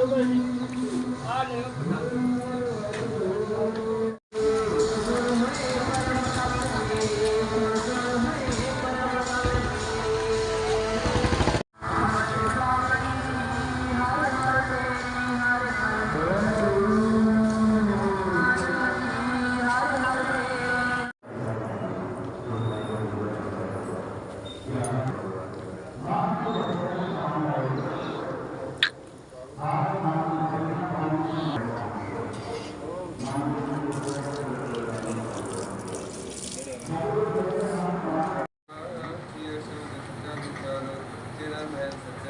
Давай,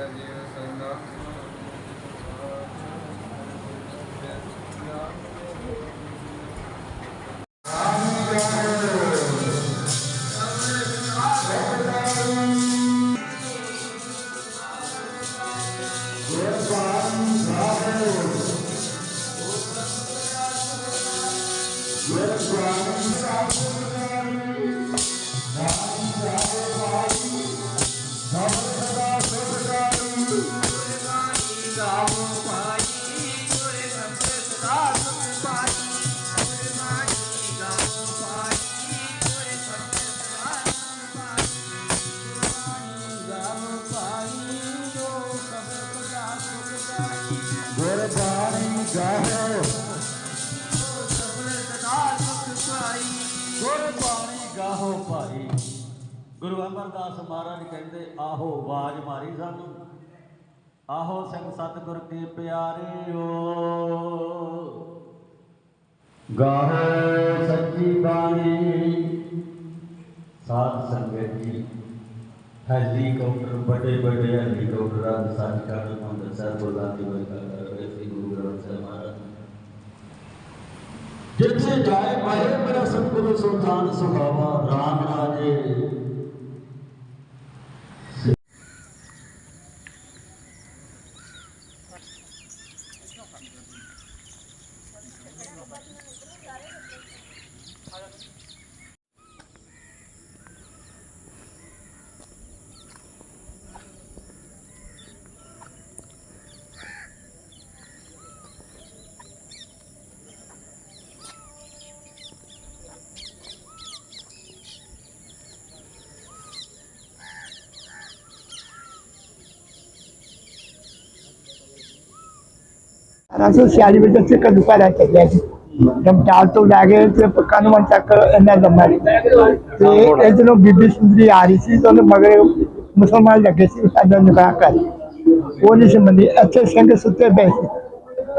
Yes, Guru Amardas Maharaj ਕਹਿੰਦੇ ਆਹੋ ਆਵਾਜ਼ ਮਾਰੀ ਸਾਨੂੰ। ਆਹੋ ਸਿੰਘ ਸਤਿਗੁਰ ਕੇ ਪਿਆਰਿਓ ਗਾਹੋ ਸੱਚੀ ਬਾਣੀ ਸਾਧ ਸੰਗਤ ਜੀ ਹੈਲੀਕਾਪਟਰ ਬੜੇ ਬੜੇ ਹੈਲੀਕਾਪਟਰਾਂ ਦੇ ਸਾਥ ਕਰਨ ਅੰਮ੍ਰਿਤਸਰ ਬੋਲਾਂ ਦੀ ਵਰਗਾ ਕਰ ਰਹੇ ਸੀ ਗੁਰੂ ਗ੍ਰੰਥ ਸਾਹਿਬ ਮਹਾਰਾਜ ਜਿੱਥੇ ਜਾਏ ਮਾਰੇ ਮੇਰਾ ਸਤਿਗੁਰੂ ਸੁਲਤਾਨ ਸੁਹਾਵਾ ਰਾਮ ਰਾਜੇ ਅਠਾਰਾਂ ਸੌ ਛਿਆਲੀ ਵਿੱਚ ਉੱਥੇ ਕਦੂਕਾ ਰਹਿ ਚੱਲਿਆ ਸੀ। ਜਮਟਾਲ ਤੋਂ ਲੈ ਕੇ ਤੇ ਪੱਕਾਨਵਨ ਤੱਕ ਇੰਨਾ ਲੰਮਾ ਤੇ ਇਧਰੋਂ ਬੀਬੀ ਸੁੰਦਰੀ ਆ ਰਹੀ ਸੀ ਤੇ ਉਹਨੇ ਮੁਸਲਮਾਨ ਲੱਗੇ ਸੀ ਸਾਡਾ ਨਿਕਾਹ ਕਰ ਉਹ ਸੰਬੰਧੀ ਇੱਥੇ ਸਿੰਘ ਸੁੱਤੇ ਪਏ ਸੀ।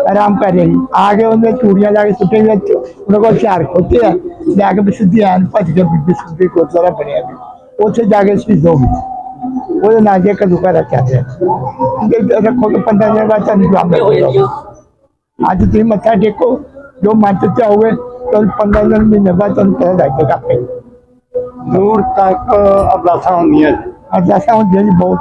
ਆਰਾਮ ਕਰ ਰਹੇ ਆ ਕੇ ਉਹਨੇ ਚੂੜੀਆਂ ਲਾ ਕੇ ਸੁੱਟੇ ਵਿੱਚ ਉਹਨਾਂ ਕੋਲ ਚਾਰ ਖੋਤੇ ਆ। ਲੈ ਕੇ ਵੀ ਸਿੱਧੀ ਭੱਜ ਕੇ ਬੀਬੀ ਸੁੰਦਰੀ ਗੁਰਦੁਆਰਾ ਬਣਿਆ ਉੱਥੇ ਜਾ ਕੇ ਸ਼ਹੀਦ ਹੋ ਉਹਦੇ ਨਾਲ ਜੇ ਕਦੂਕਾ ਰੱਖਿਆ ਗਿਆ ਰੱਖੋ ਕਿ 15 ਦਿਨ ਬਾਅਦ ਤੁਹਾਨੂੰ ਜਵਾਬ ਮਿਲੇਗਾ। ਅੱਜ ਤੁਸੀਂ ਮੱਥਾ ਟੇਕੋ ਜੋ ਮਨ ਚ ਚਾਹੋਗੇ ਤਾਂ 15 ਦਿਨ ਮਹੀਨੇ ਬਾਅਦ ਤੁਹਾਨੂੰ ਪਤਾ ਲੱਗ ਜਾਏਗਾ ਆਪੇ। ਦੂਰ ਤੱਕ ਅਰਦਾਸਾਂ ਹੁੰਦੀਆਂ ਅੱਜ ਐਸਾ ਹੁੰਦੀਆਂ ਜੀ ਬਹੁਤ।